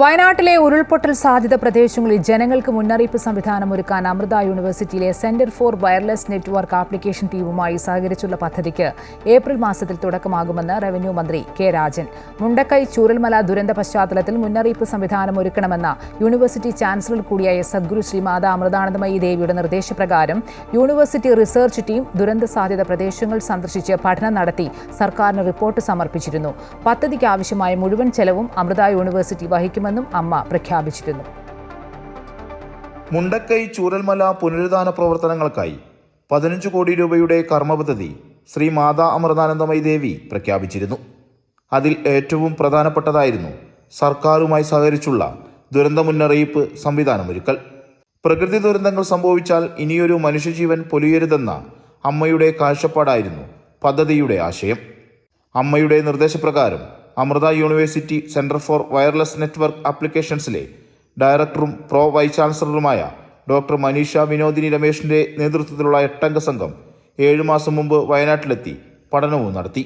വയനാട്ടിലെ ഉരുൾപൊട്ടൽ സാധ്യത പ്രദേശങ്ങളിൽ ജനങ്ങൾക്ക് മുന്നറിയിപ്പ് സംവിധാനം ഒരുക്കാൻ അമൃത യൂണിവേഴ്സിറ്റിയിലെ centre for wireless network application ടീമുമായി സഹകരിച്ചുള്ള പദ്ധതിക്ക് ഏപ്രിൽ മാസത്തിൽ തുടക്കമാകുമെന്ന് റവന്യൂ മന്ത്രി കെ രാജൻ. മുണ്ടക്കൈ ചൂരൽമല ദുരന്ത പശ്ചാത്തലത്തിൽ മുന്നറിയിപ്പ് സംവിധാനം ഒരുക്കണമെന്ന യൂണിവേഴ്സിറ്റി ചാൻസലർ കൂടിയായ സദ്ഗുരു ശ്രീമാത അമൃതാനന്ദമയി ദേവിയുടെ നിർദ്ദേശപ്രകാരം യൂണിവേഴ്സിറ്റി റിസർച്ച് ടീം ദുരന്ത സാധ്യത പ്രദേശങ്ങൾ സന്ദർശിച്ച് പഠനം നടത്തി സർക്കാരിന് റിപ്പോർട്ട് സമർപ്പിച്ചിരുന്നു. പദ്ധതിക്ക് ആവശ്യമായ മുഴുവൻ ചെലവും അമൃത യൂണിവേഴ്സിറ്റി വഹിക്കുമെന്നും അമ്മ പ്രഖ്യാപിച്ചിരുന്നു. മുണ്ടക്കൈ ചൂരൽമല പുനരുദ്ധാന പ്രവർത്തനങ്ങൾക്കായി പതിനഞ്ച് കോടി രൂപയുടെ കർമ്മപദ്ധതി ശ്രീ മാതാ അമൃതാനന്ദമയി ദേവി പ്രഖ്യാപിച്ചിരുന്നു. അതിൽ ഏറ്റവും പ്രധാനപ്പെട്ടതായിരുന്നു സർക്കാരുമായി സഹകരിച്ചുള്ള ദുരന്ത മുന്നറിയിപ്പ് സംവിധാനമൊരുക്കൽ. പ്രകൃതി ദുരന്തങ്ങൾ സംഭവിച്ചാൽ ഇനിയൊരു മനുഷ്യജീവൻ പൊലിയരുതെന്ന അമ്മയുടെ കാഴ്ചപ്പാടായിരുന്നു പദ്ധതിയുടെ ആശയം. അമ്മയുടെ നിർദ്ദേശപ്രകാരം Amrita university centre for wireless network ആപ്ലിക്കേഷൻസിലെ ഡയറക്ടറും പ്രോ വൈസ് ചാൻസലറുമായ ഡോക്ടർ മനീഷ വിനോദിനി രമേശിന്റെ നേതൃത്വത്തിലുള്ള എട്ടംഗ സംഘം ഏഴു മാസം മുമ്പ് വയനാട്ടിലെത്തി പഠനവും നടത്തി.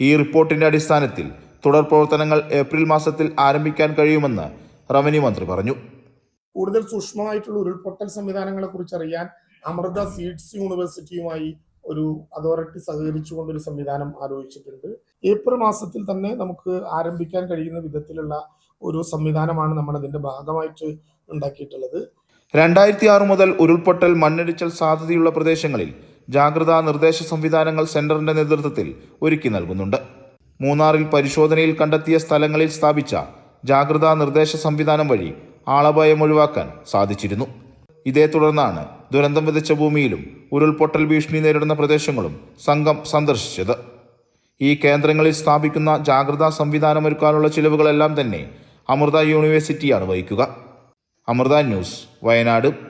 ഈ റിപ്പോർട്ടിന്റെ അടിസ്ഥാനത്തിൽ തുടർ പ്രവർത്തനങ്ങൾ ഏപ്രിൽ മാസത്തിൽ ആരംഭിക്കാൻ കഴിയുമെന്ന് റവന്യൂ മന്ത്രി പറഞ്ഞു. കൂടുതൽ സൂക്ഷ്മമായിട്ടുള്ള ഉരുൾപൊട്ടൽ സംവിധാനങ്ങളെ കുറിച്ച് അറിയാൻ അമൃത സീഡ്സ് യൂണിവേഴ്സിറ്റിയുമായി ഒരു അതോറിറ്റി സഹകരിച്ചുകൊണ്ടൊരു സംവിധാനം ആലോചിച്ചിട്ടുണ്ട്. ഏപ്രിൽ മാസത്തിൽ തന്നെ നമുക്ക് ആരംഭിക്കാൻ കഴിയുന്ന വിധത്തിലുള്ള ഒരു സംവിധാനമാണ് നമ്മൾ അതിന്റെ ഭാഗമായിട്ട് ഉണ്ടാക്കിയിട്ടുള്ളത്. രണ്ടായിരത്തി ആറ് മുതൽ ഉരുൾപൊട്ടൽ മണ്ണിടിച്ചൽ സാധ്യതയുള്ള പ്രദേശങ്ങളിൽ ജാഗ്രതാ നിർദ്ദേശ സംവിധാനങ്ങൾ സെന്ററിന്റെ നേതൃത്വത്തിൽ ഒരുക്കി നൽകുന്നുണ്ട്. മൂന്നാറിൽ പരിശോധനയിൽ കണ്ടെത്തിയ സ്ഥലങ്ങളിൽ സ്ഥാപിച്ച ജാഗ്രതാ നിർദ്ദേശ സംവിധാനം വഴി ആളപായം ഒഴിവാക്കാൻ സാധിച്ചിരുന്നു. ഇതേ തുടർന്നാണ് ദുരന്തം വിതച്ച ഭൂമിയിലും ഉരുൾപൊട്ടൽ ഭീഷണി നേരിടുന്ന പ്രദേശങ്ങളും സംഘം സന്ദർശിച്ചത്. ഈ കേന്ദ്രങ്ങളിൽ സ്ഥാപിക്കുന്ന ജാഗ്രതാ സംവിധാനമൊരുക്കാനുള്ള ചിലവുകളെല്ലാം തന്നെ അമൃത യൂണിവേഴ്സിറ്റിയാണ് വഹിക്കുക. അമൃത ന്യൂസ് വയനാട്.